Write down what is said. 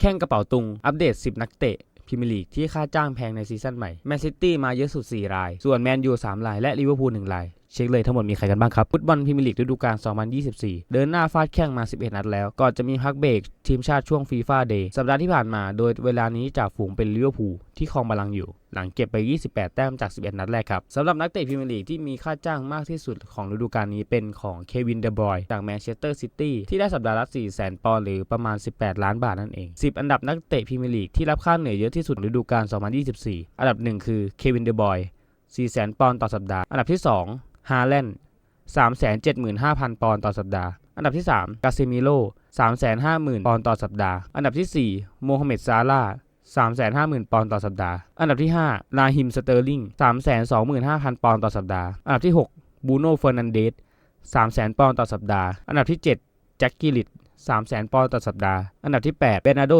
แข่งกระเป๋าตุง อัปเดต 10 นักเตะพรีเมียร์ลีกที่ค่าจ้างแพงในซีซั่นใหม่ แมนซิตี้มาเยอะสุด 4 ราย ส่วนแมนยู3ราย และลิเวอร์พูล1ราย เช็คเลยทั้งหมดมีใครกันบ้างครับ ฟุตบอลพรีเมียร์ลีกฤดูกาล 2024 เดินหน้าฟาดแข่งมา 11 นัดแล้ว ก่อนจะมีพักเบรกทีมชาติช่วงฟีฟ่าเดย์สัปดาห์ที่ผ่านมา โดยเวลานี้จากฝูงเป็นลิเวอร์พูลที่ครองบัลลังอยู่ หลังเก็บไป 28 แต้มจาก 11 นัดแรกครับสำหรับนักเตะพรีเมียร์ลีกที่มีค่าจ้างมากที่สุดของฤดูกาลนี้เป็นของเควินเดบรอยจากแมนเชสเตอร์ซิตี้ที่ได้สัปดาห์ละ400,000ปอนด์หรือประมาณ 18 ล้านบาทนั่นเอง 10 อันดับนักเตะพรีเมียร์ลีกที่รับค่าเหนื่อยเยอะที่สุดฤดูกาล 2024 อันดับ 1 คือเควินเดบรอย400,000ปอนด์ต่อสัปดาห์ อันดับที่ 2 ฮาแลนด์375,000 ปอนด์ต่อสัปดาห์ อันดับที่ 3 กาเซมิโล350,000 ปอนด์ต่อสัปดาห์ อันดับที่ 4 โมฮัมเหม็ดซาลาห์350,000 ปอนด์ต่อสัปดาห์ อันดับที่ 5 ลาฮิมสเตอร์ลิง325,000 ปอนด์ต่อสัปดาห์ อันดับที่ 6 บูโน่เฟอร์นันเดส300,000 ปอนด์ต่อสัปดาห์ อันดับที่ 7 แจ็คกิลิต300,000 ปอนด์ต่อสัปดาห์ อันดับที่ 8 เบนาโด